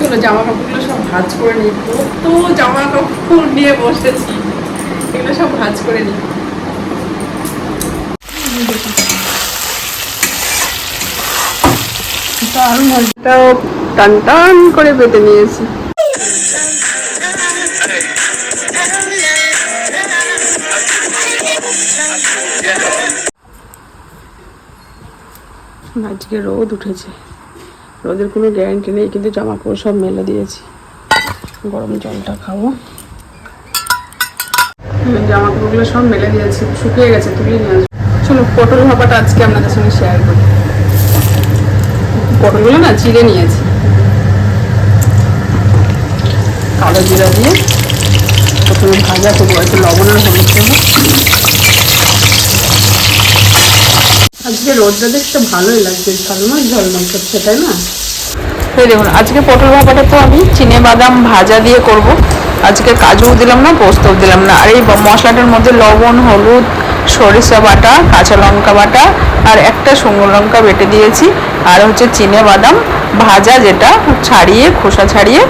চলো জামা কাপড়গুলো সব ভাজ করে নিই কত জামা কাপড় নিয়ে বসেছি। এগুলো সব ভাজ করে নিই। করে পেতে নিয়েছি। আজকে রোদ উঠেছে। রোদের কোনো গ্যারান্টি নেই, কিন্তু জামা কাপড় সব মেলে দিয়েছি। গরম জলটা খাব। জামা কাপড়গুলো সব মেলে দিয়েছি, শুকিয়ে গেছে তুলে নিয়ে আসব। চলো, পটল ভাপাটা আজকে আপনাদের সঙ্গে শেয়ার করি। পটলগুলো না চিড়ে নিয়েছি। কালো জিরা দিয়ে প্রথমে ভাজা করব, একটু লবণ আর হলুদ দেবো আজকে রোদটা দেখতে ভালোই লাগছে, ঝলমল ঝলমল করছে, তাই না? দেখুন, আজকে পটল ভাপাটা তো আমি চিনে বাদাম ভাজা দিয়ে করব। আজকে কাজুও দিলাম না, পোস্তও দিলাম না। আর এই মশলাটার মধ্যে লবণ, হলুদ, সরিষা বাটা, কাঁচা লঙ্কা বাটা আর একটা শুকনো লঙ্কা বেটে দিয়েছি। আর হচ্ছে চিনে বাদাম ভাজা যেটা, ছাড়িয়ে, খোসা ছাড়িয়ে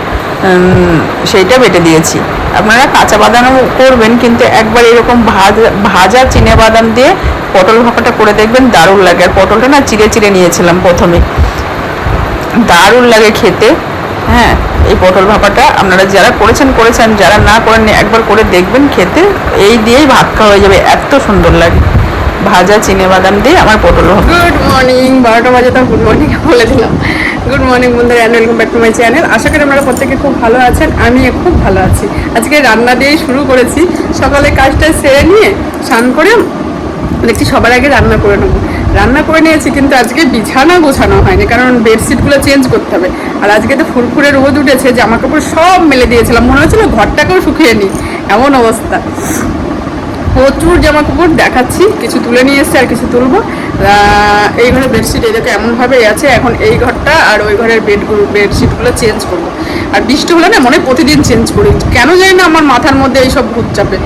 সেইটা বেটে দিয়েছি। আপনারা কাঁচা বাদামও করবেন, কিন্তু একবার এরকম ভাজা ভাজা চিনে বাদাম দিয়ে পটল ভাপাটা করে দেখবেন দারুণ লাগে। আর পটলটা না চিড়ে চিড়ে নিয়েছিলাম প্রথমে। দারুণ লাগে খেতে। হ্যাঁ এই পটল ভাপাটা আপনারা যারা করেছেন করেছেন, যারা না করেন একবার করে দেখবেন খেতে। এই দিয়েই ভাত খাওয়া হয়ে যাবে। এত সুন্দর লাগে। ভাজা চিনে বাদাম দিয়ে আমার পটল গুড মর্নিং বারোটা বাজে তো গুড মর্নিং বলে দিলাম। গুড মর্নিং বন্ধুরা and welcome back to my channel আশা করি আপনারা প্রত্যেকে খুব ভালো আছেন আমি খুব ভালো আছি। আজকে রান্না দিয়েই শুরু করেছি। সকালে কাজটা সেরে নিয়ে স্নান করে দেখছি সবার আগে রান্না করে নেব। রান্না করে নিয়েছি কিন্তু আজকে বিছানা গোছানো হয়নি, কারণ বেডশিটগুলো চেঞ্জ করতে হবে। আর আজকে তো ফুরফুরে রোদ উঠেছে জামা কাপড় সব মেলে দিয়েছিলাম। মনে হচ্ছিল ঘরটাকেও শুকিয়ে নিই। এমন অবস্থা। প্রচুর জামা কাপড় দেখাচ্ছি, কিছু তুলে নিয়ে এসছে আর কিছু তুলবো। এই ঘরের বেডশিট এই দেখো এমনভাবেই আছে, এখন এই ঘরটা আর ওই ঘরের বেড বেডশিটগুলো চেঞ্জ করব। আর বৃষ্টি হলে না মনে প্রতিদিন চেঞ্জ করি। কেন জানি না আমার মাথার মধ্যে এইসব ভূত চাপে।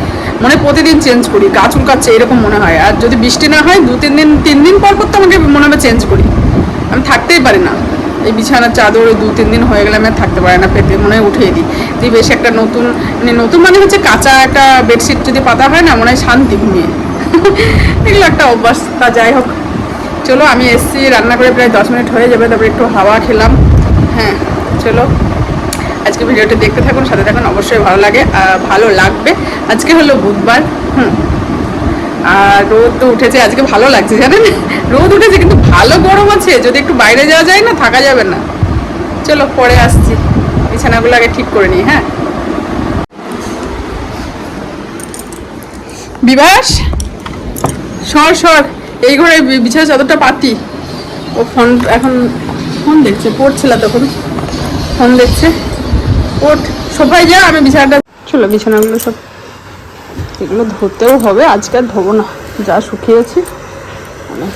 মনে প্রতিদিন চেঞ্জ করি, গা চুলকাচ্ছে, এরকম মনে হয়। আর যদি বৃষ্টি না হয় দু তিন দিন তিন দিন পর পর তো আমাকে মনে হবে চেঞ্জ করি। আমি থাকতেই পারি না। এই বিছানার চাদর দু, তিন দিন হয়ে গেলে আমি থাকতে পারি না পেতে মনে হয় উঠিয়ে দিই। দিয়ে বেশ একটা নতুন মানে নতুন মানে হচ্ছে কাঁচা একটা বেডশিট যদি পাতা হয় না, মনে হয় শান্তি ঘুমিয়ে। এগুলো একটা অভ্যাস, তা যাই হোক। চলো, আমি এসছি, রান্না করে প্রায় দশ মিনিট হয়ে যাবে, তারপরে একটু হাওয়া খেলাম। হ্যাঁ চলো। আজকে ভিডিওটা দেখতে থাকুন, সাথে থাকুন, অবশ্যই ভালো লাগে ভালো লাগবে। আজকে হলো বুধবার, হুম। আর রোদ তো উঠেছে, আজকে ভালো লাগছে, জানেন? রোদ উঠেছে, কিন্তু ভালো গরম আছে, যদি একটু বাইরে যাওয়া যায় না, থাকা যাবে না। চলো, পরে আসছি। বিছানাগুলো আগে ঠিক করে নিই হ্যাঁ? বিভাস? সর সর। এই ঘরে বিছানা চাদরটা পাতি। ও ফোন, এখন ফোন দেখছে পড়ছিল তখন। ফোন দেখছে। ওঠ, সবাই যা, আমি বিছানাটা চলো, বিছানাগুলো সব এগুলো ধরতেও হবে, আজকে আর ধোবো না। যা শুকিয়েছে। অনেক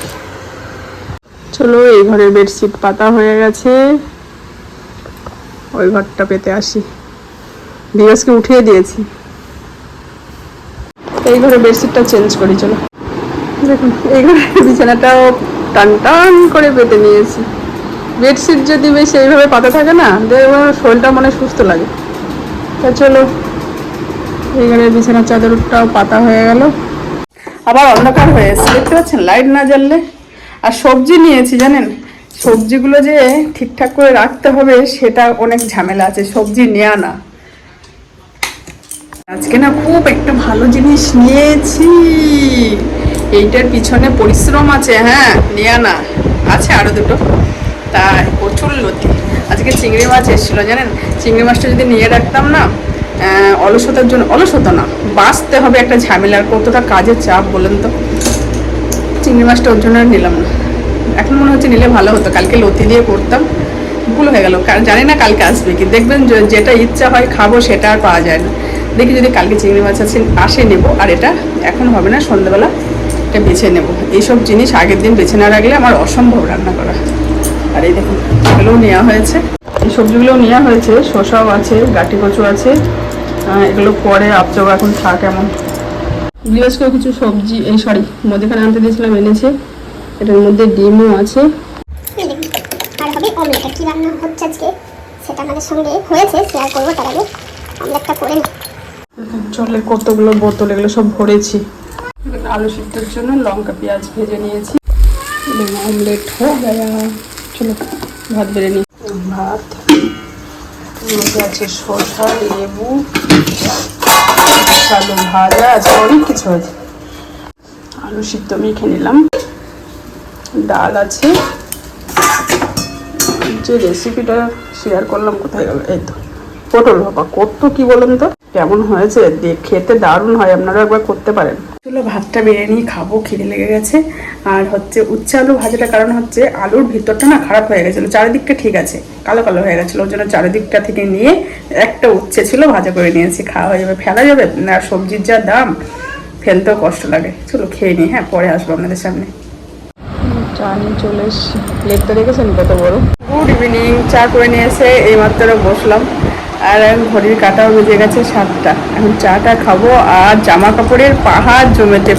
চলো, এই ঘরের বেডশিট পাতা হয়ে গেছে। ওই ঘরটা পেতে আসি। দিবসকে উঠিয়ে দিয়েছি। এই ঘরে বেডশিটটা চেঞ্জ করি, চলো। দেখুন, এই ঘরের বিছানাটাও টান টান করে পেতে নিয়েছি। বেডশিট যদি বেশ এইভাবে পাতা থাকে না শরীরটা মনে সুস্থ লাগে। তা চলো বিছানার চাদরটাও পাতা হয়ে গেল। আবার অন্ধকার হয়ে এসছে। দেখতে পাচ্ছেন? লাইট না আর সবজি নিয়েছি, জানেন? সবজিগুলো যে ঠিকঠাক করে রাখতে হবে, সেটা অনেক ঝামেলা আছে। সবজি নেওয়া না। আজকে না খুব একটা ভালো জিনিস নিয়েছি। এইটার পিছনে পরিশ্রম আছে হ্যাঁ? নেয়া না। আছে আরও দুটো। তাই প্রচুর লতি। আজকে চিংড়ি মাছ এসেছিল, জানেন? চিংড়ি মাছটা যদি নিয়ে রাখতাম না অলসতার জন্য অলসতা না, বাঁচতে হবে একটা ঝামেলার কতটা কাজের চাপ বলেন তো? চিংড়ি মাছটা ওর জন্য নিলাম না। এখন মনে হচ্ছে নিলে ভালো হতো, কালকে লতি দিয়ে করতাম, ভুল হয়ে গেল। কারণ জানি না কালকে আসবে কি, দেখবেন যেটা ইচ্ছা হয় খাব সেটা আর পাওয়া যায় না। দেখি যদি কালকে চিংড়ি মাছ আছে, আসে নেব, আর এটা এখন হবে না, সন্ধ্যাবেলা এটা বেছে নেব। এইসব জিনিস আগের দিন বেছে না রাখলে আমার অসম্ভব রান্না করা। আর এই দেখুন এগুলোও নেওয়া হয়েছে। এই সবজিগুলোও নেওয়া হয়েছে, শসাও আছে গাটি কচু আছে। এগুলো পরে আপচক এখন থাক এমন। গৃহস্থকেও কিছু সবজি এই সরি মুদিখানা আনতে দিয়েছিলাম এনেছে। এটার মধ্যে ডিমও আছে। আর হবে অমলেট কি রান্না হচ্ছে আজকে? সেটা সেটা আমাদের সঙ্গে হয়েছে শেয়ার করব তার আগে। অমলেটটা করে নিই কতগুলো বোতল এগুলো সব ভরেছি। আলু সিদ্ধর জন্য লঙ্কা পেঁয়াজ ভেজে নিয়েছি। অমলেট হো গয়া চলো ভাত বেড়ে নিই ভাত। মধ্যে আছে শসা, লেবু, আলু ভাজা আছে অনেক কিছু আছে। আলু সিদ্ধ মেখে নিলাম। ডাল আছে। যে রেসিপিটা শেয়ার করলাম কোথায় গেল? এই তো, পটল বাবা কত কি বলেন তো? কেমন হয়েছে? খেতে দারুণ হয় আপনারা একবার করতে পারেন। চলো ভাতটা বেড়ে নিয়ে খাব খিদে লেগে গেছে। আর হচ্ছে উচ্ছে আলু ভাজাটা কারণ হচ্ছে আলুর ভিতরটা না খারাপ হয়ে গেছিল চারিদিকটা ঠিক আছে কালো কালো হয়ে গেছিল ওই জন্য চারিদিকটা থেকে নিয়ে একটা উচ্ছে ছিল ভাজা করে নিয়েছি খাওয়া হয়ে যাবে ফেলা যাবে না সবজির যা দাম ফেলতেও কষ্ট লাগে। চলো খেয়ে নিই হ্যাঁ পরে আসব আপনাদের সামনে। চা নিয়ে চলে এসছি। প্লেটটা দেখেছেন কত বড়? গুড ইভিনিং চা করে নিয়ে এসে এইমাত্র বসলাম। আর ঘড়ির কাটাও বেজে গেছে সাতটা। এখন চাটা খাব আর জামা কাপড়ের পাহাড় জমেছে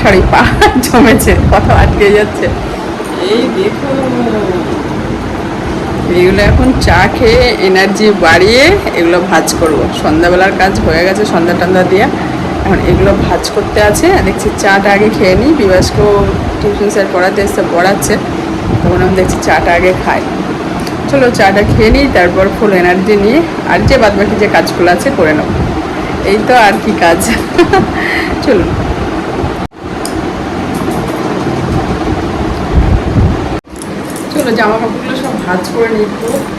সরি পাহাড় জমেছে, কথা আটকে যাচ্ছে। এই দেখুন এগুলো এখন চা খেয়ে এনার্জি বাড়িয়ে এগুলো ভাজ করব। সন্ধ্যাবেলার কাজ হয়ে গেছে সন্ধ্যা টন্ধা দিয়ে। এখন এগুলো ভাজ করতে আছে। দেখছি চাটা আগে খেয়ে নিই। বিবাসকেও টিউশন স্যার পড়াতে এসে পড়াচ্ছে। তখন আমি দেখছি চাটা আগে খাই। চলো চাটা খেয়ে নিই, তারপর ফুল এনার্জি নিয়ে আর যে বাদবাকি যে কাজগুলো আছে করে নেব এই তো আর কি কাজ। চলুন। চলো জামা কাপড়গুলো সব ভাজ করে নিই।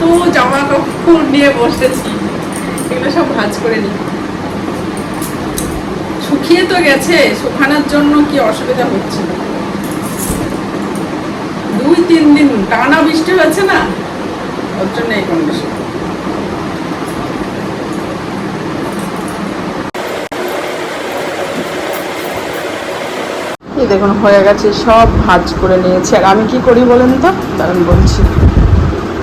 কত জামা কাপড় নিয়ে বসেছি। এগুলো সব ভাজ করে নিই। শুকিয়ে তো গেছে, শুকানোর জন্য কি অসুবিধা হচ্ছে? দুই, তিন দিন টানা বৃষ্টি হয়েছে না? ওর জন্য এই কন্ডিশন দেখুন হয়ে গেছে সব ভাজ করে নিয়েছি। আর আমি কি করি বলেন তো? দাঁড়ান বলছি।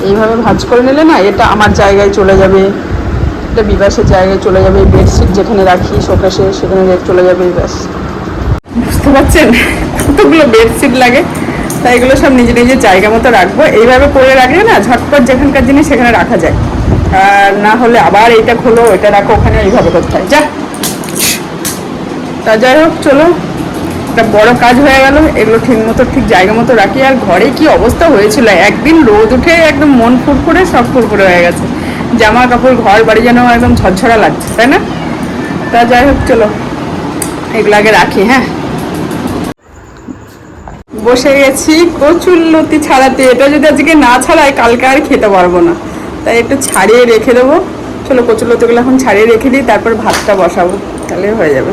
এইভাবে ভাজ করে নিলে না এটা আমার জায়গায় চলে যাবে। এটা বিবাসের জায়গায় চলে যাবে বেডশিট যেখানে রাখি শোকেশে সেখানে চলে যাবে ব্যাস। বুঝতে পারছেন? কতগুলো বেডশিট লাগে? তাই এগুলো সব নিজে নিজের জায়গা মতো রাখব। এইভাবে করে রাখলে না ঝটপট যেখানকার জিনিস সেখানে রাখা যায়। আর না হলে আবার এইটা খোলো, ওইটা রাখো, ওখানে এইভাবে করতে হয়। যা। তা যাই হোক, চলো। একটা বড় কাজ হয়ে গেল। এগুলো ঠিক মতো, ঠিক জায়গা মতো রাখি। আর ঘরে কি অবস্থা হয়েছিল? একদিন রোদ উঠে একদম মন ফুরফুরে সব ফুরফুরে হয়ে গেছে। জামা কাপড় ঘর বাড়ি যেন একদম ঝরঝরা লাগছে, তাই না? তা যাই হোক, চলো। এগুলো আগে রাখি হ্যাঁ? বসে গেছি। প্রচুর লতি ছাড়াতে। এটা যদি আজকে না ছাড়াই কালকে আর খেতে পারব না। তাই একটু ছাড়িয়ে রেখে দেবো। চলো কচুর লতিগুলো এখন ছাড়িয়ে রেখে দিই, তারপর ভাতটা বসাবো। তাহলে হয়ে যাবে।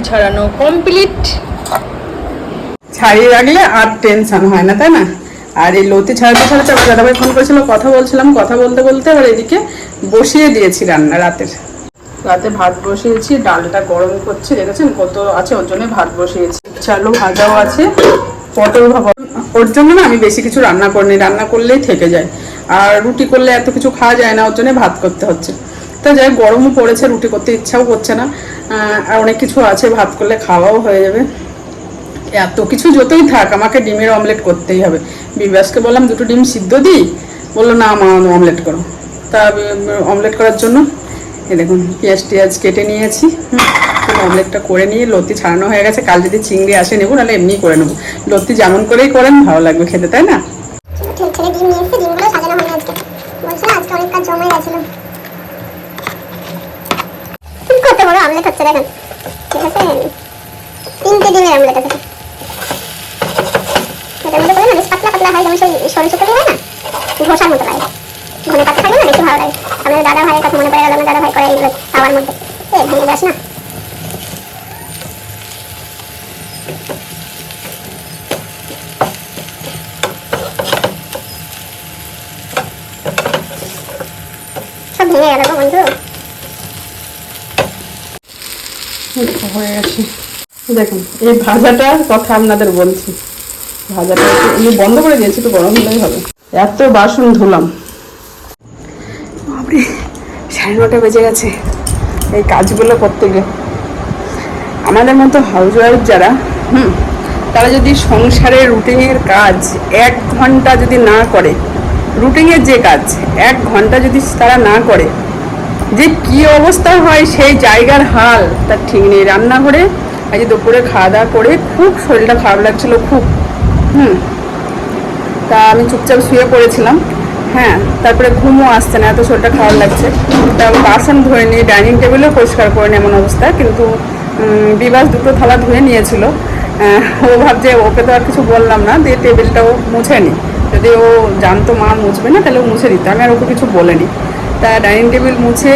লতি ছাড়ানো কমপ্লিট ছাড়িয়ে রাখলে আর টেনশন হয় না তাই না? আর এই লতি ছাড়াতে ছাড়াতে আবার দাদাভাই ফোন করেছিল কথা বলছিলাম কথা বলতে বলতে আবার এদিকে বসিয়ে দিয়েছি রান্না রাতের। রাতে ভাত বসিয়েছি ডালটা গরম করছি দেখেছেন কত আছে ওর জন্য ভাত বসিয়েছি। চালু ভাজাও আছে পটল ভাবা ওর জন্য না আমি বেশি কিছু রান্না করিনি রান্না করলেই থেকে যায়। আর রুটি করলে এত কিছু খাওয়া যায় না ওর জন্য ভাত করতে হচ্ছে। তো যাই গরমও পড়েছে রুটি করতে ইচ্ছাও করছে না। আর অনেক কিছু আছে, ভাত করলে খাওয়াও হয়ে যাবে। এত কিছু যতই থাক, আমাকে ডিমের অমলেট করতেই হবে। বিবাসকে বললাম, দুটো ডিম সিদ্ধ দিই বলল, না আমার অমলেট করো। তা অমলেট করার জন্য, এই দেখুন, পেঁয়াজ টিয়াজ কেটে নিয়েছি অমলেটটা করে নিয়ে লতি ছাড়ানো হয়ে গেছে। কাল যদি চিংড়ি আসে, নেব, নাহলে এমনিই করে নেব। লতি যেমন করেই করেন, ভালো লাগবে খেতে, তাই না ছেলে ছেলে ডিম নিয়ে এসেছে ডিমগুলো সাজানো হয়নি আজকে বলছিল আজকে অনেক কাজ জমে গেছিল কত আমলেট দেখেন। ঠিক আছে তিনটে ডিমের আমলেট আছে এটার হয় না, ঘষার মতো লাগে। ঘনে পাতা থাকলে না, বেশি ভালো লাগে। আমাদের দাদা ভাইয়ের কথা মনে পড়ে গেল দাদা ভাই করে এইগুলো খাওয়ার মধ্যে। এ ভেঙে যাস না সব ভেঙে গেল গো বন্ধু এই তো হয়ে গেছে। দেখুন, এই ভাজাটার কথা আপনাদের বলছি। ভাজাটা এমনি বন্ধ করে দিয়েছি, একটু গরম হলেই হবে। এত বাসন ধুলাম। সাড়ে নটা বেজে গেছে। এই কাজগুলো করতে গিয়ে। আমাদের মতো হাউস ওয়াইফ যারা, হুম, তারা যদি সংসারের রুটিনের কাজ এক ঘণ্টা যদি না করে রুটিনের যে কাজ, এক ঘণ্টা যদি তারা না করে যে কি অবস্থা হয়, সেই জায়গার হাল তার ঠিক নেই। রান্নাঘরে আজ দুপুরে খাওয়া দাওয়া করে খুব শরীরটা খারাপ লাগছিল, খুব। হুম। তা আমি চুপচাপ শুয়ে পড়েছিলাম। হ্যাঁ তারপরে ঘুমও আসছে না, এত শরীরটা খারাপ লাগছে। তা বাসন ধুয়ে নিই ডাইনিং টেবিলও পরিষ্কার করে নিই এমন অবস্থা, কিন্তু বিবাস দুটো থালা ধুয়ে নিয়েছিল। ও ভাবছে, ওকে তো আর কিছু বললাম না, দিয়ে টেবিলটাও মুছে নি। যদি ও জানতো মা মুছবে না, তাহলে ও মুছে দিত। আমি আর ওকে কিছু বলিনি। তা ডাইনিং টেবিল মুছে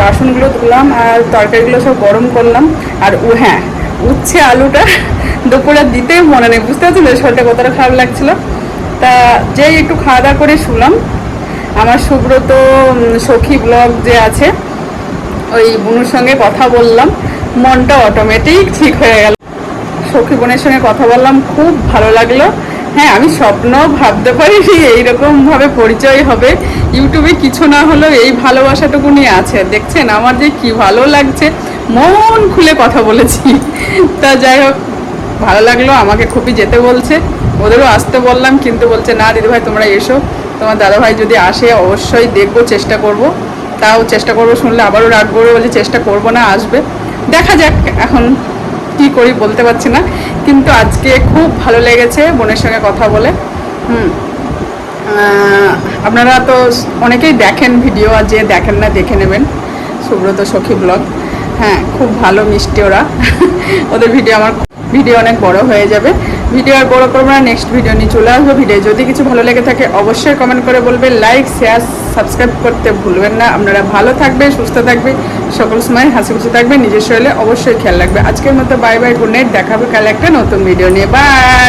বাসনগুলো ধুলাম আর তরকারিগুলো সব গরম করলাম। আর ও হ্যাঁ উচ্ছে আলুটা দুপুরে দিতেই মনে নেই, বুঝতে পারছি না শরীরটা কতটা খারাপ লাগছিল। তা যেই একটু খাওয়া দাওয়া করে শুলাম। আমার সুব্রত সখী ব্লগ যে আছে, ওই বুনুর সঙ্গে কথা বললাম। মনটা অটোমেটিক ঠিক হয়ে গেল। সখী বোনের সঙ্গে কথা বললাম, খুব ভালো লাগল। হ্যাঁ আমি স্বপ্ন ভাবতে পারিনি এইরকম ভাবে পরিচয় হবে। ইউটিউবে কিছু না হলেও এই ভালোবাসাটুকুনি আছে। দেখছেন আমার যে কি ভালো লাগছে। মন খুলে কথা বলেছি। তা যাই হোক, ভালো লাগল, আমাকে খুবই যেতে বলছে। ওদেরও আসতে বললাম, কিন্তু বলছে, না, দিদিভাই, তোমরা এসো। তোমার দাদাভাই যদি আসে, অবশ্যই দেখব, চেষ্টা করব। তাও চেষ্টা করব শুনলে আবারও রাগ করব বলে, চেষ্টা করব না, আসবে। দেখা যাক এখন কি করি, বলতে পারছি না। কিন্তু আজকে খুব ভালো লেগেছে বোনের সঙ্গে কথা বলে। হুম। আপনারা তো অনেকেই দেখেন ভিডিও, আর যে দেখেন না, দেখে নেবেন। সুব্রত সখী ব্লগ। হ্যাঁ খুব ভালো মিষ্টি ওরা। ওদের ভিডিও আমার ভিডিও অনেক বড় হয়ে যাবে। ভিডিও আর বড় করব না নেক্সট ভিডিও নিয়ে চলে আসব। ভিডিও যদি কিছু ভালো লেগে থাকে, অবশ্যই কমেন্ট করে বলবে। লাইক শেয়ার সাবস্ক্রাইব করতে ভুলবেন না। আপনারা ভালো থাকবে সুস্থ থাকবে সকল সময় হাসি খুশি থাকবে নিজের শরীরে অবশ্যই খেয়াল রাখবে আজকের মতো বাই বাই গুড নাইট দেখাবে কাল একটা নতুন ভিডিও নিয়ে। বাই